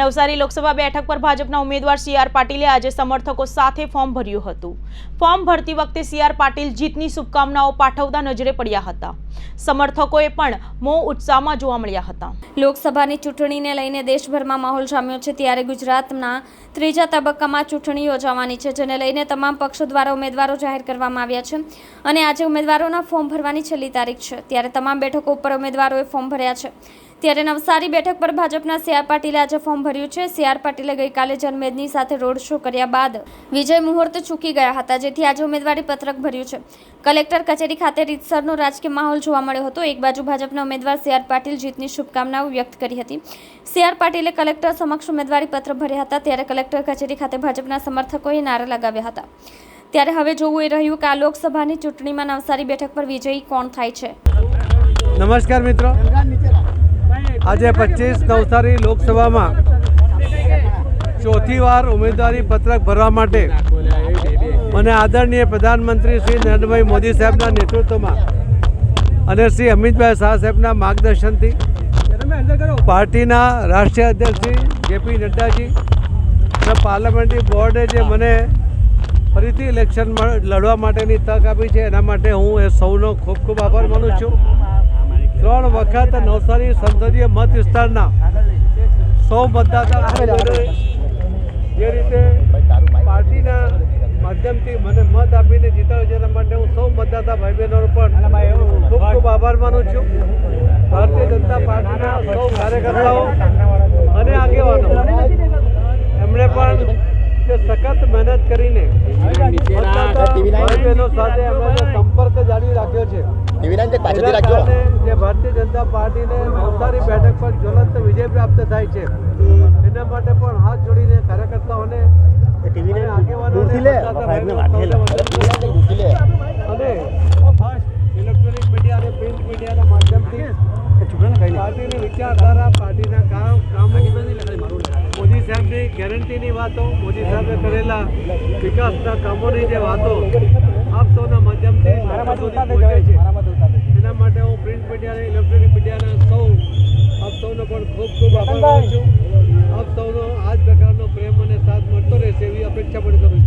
નવસારી લોકસભા બેઠક પર ભાજપના ઉમેદવાર સી આર પાટીલે આજે સમર્થકો સાથે ફોર્મ ભર્યું હતું. ફોર્મ ભરતી વખતે સી આર પાટીલ જીતની શુભકામનાઓ પાઠવતા નજરે પડ્યા હતા. સમર્થકોએ પણ મો ઉત્સાહમાં જોવા મળ્યા હતા. લોકસભાની ચૂંટણીને લઈને દેશભરમાં માહોલ જામ્યો છે ત્યારે ગુજરાતના ત્રીજા તબક્કામાં ચૂંટણી યોજાવાની છે, જેને લઈને તમામ પક્ષો દ્વારા ઉમેદવારો જાહેર કરવામાં આવ્યા છે અને આજે ઉમેદવારોના ફોર્મ ભરવાની છેલ્લી તારીખ છે. ત્યારે તમામ બેઠકો ઉપર ઉમેદવારોએ ફોર્મ ભર્યા છે. ત્યારે નવસારી બેઠક પર ભાજપના સી આર પાટીલે આજે ફોર્મ ભર્યું છે. સી આર પાટીલે ગઈકાલે જનમેદની સાથે રોડ શો કર્યા બાદ વિજય મુહૂર્ત ચૂકી ગયા હતા, જેથી આજે ઉમેદવારી પત્રક ભર્યું છે. કલેક્ટર કચેરી ખાતે રીતસરનો રાજકીય માહોલ જોવા મળ્યો હતો. એક બાજુ ભાજપના ઉમેદવાર સી આર પાટીલ જીતની શુભકામનાઓ વ્યક્ત કરી હતી. સી આર પાટીલે કલેક્ટર સમક્ષ ઉમેદવારી પત્ર ભર્યા હતા, ત્યારે કલેક્ટર કચેરી ખાતે ભાજપના સમર્થકોએ નારા લગાવ્યા હતા. ત્યારે હવે જોવું એ રહ્યું કે આ લોકસભાની ચૂંટણીમાં નવસારી બેઠક પર વિજયી કોણ થાય છે? નમસ્કાર મિત્રો. આજે પચીસ નવસારી લોકસભામાં ચોથી વાર ઉમેદવારી પત્રક ભરવા માટે મને આદરણીય પ્રધાનમંત્રી શ્રી નરેન્દ્રભાઈ મોદી સાહેબના નેતૃત્વમાં અને શ્રી અમિતભાઈ શાહ સાહેબના માર્ગદર્શનથી પાર્ટીના રાષ્ટ્રીય અધ્યક્ષ શ્રી જેપી નડ્ડાજી અને પાર્લામેન્ટરી બોર્ડે જે મને ફરીથી ઇલેક્શન લડવા માટેની તક આપી છે, એના માટે હું એ સૌનો ખૂબ ખૂબ આભાર માનું છું. ત્રણ વખત નવસારી સંસદીય મત વિસ્તારના સૌ મતદાતા જે રીતે પાર્ટીના માધ્યમથી મને મત આપીને જીતાડ્યો છે એના માટે હું સૌ મતદાતા ભાઈ બહેનોનો પણ ખૂબ ખૂબ આભાર માનું છું. ભારતીય જનતા પાર્ટીના સૌ કાર્યકર્તાઓ અને આગેવાનો એમણે પણ જે સખત મહેનત કરીને મતદાતા ભાઈ બહેનો સાથે એમણે સંપર્ક જાળવી રાખ્યો છે. પાછળથી જે ભારતીય જનતા પાર્ટીને નવસારી બેઠક પર જ્વલંત વિજય પ્રાપ્ત થાય છે. એના માટે પણ હાથ જોડીને કાર્યકર્તાઓને અને આગેવાનોને. અને ઇલેક્ટ્રોનિક મીડિયા અને પ્રિન્ટ મીડિયાના માધ્યમથી પાર્ટીની વિચારધારા પાર્ટીના કામ કામો મોદી સાહેબની ગેરંટીની વાતો મોદી સાહેબે કરેલા વિકાસના કામોની જે વાતો આપ સૌના માધ્યમથી પહોંચે છે. એના માટે હું પ્રિન્ટ મીડિયાને ઇલેક્ટ્રોનિક મીડિયાના સૌ આપ સૌનો પણ ખૂબ ખૂબ આભાર માનું છું. આપ સૌનો આ જ પ્રકારનો પ્રેમ અને સાથ મળતો રહેશે એવી અપેક્ષા પણ કરું છું.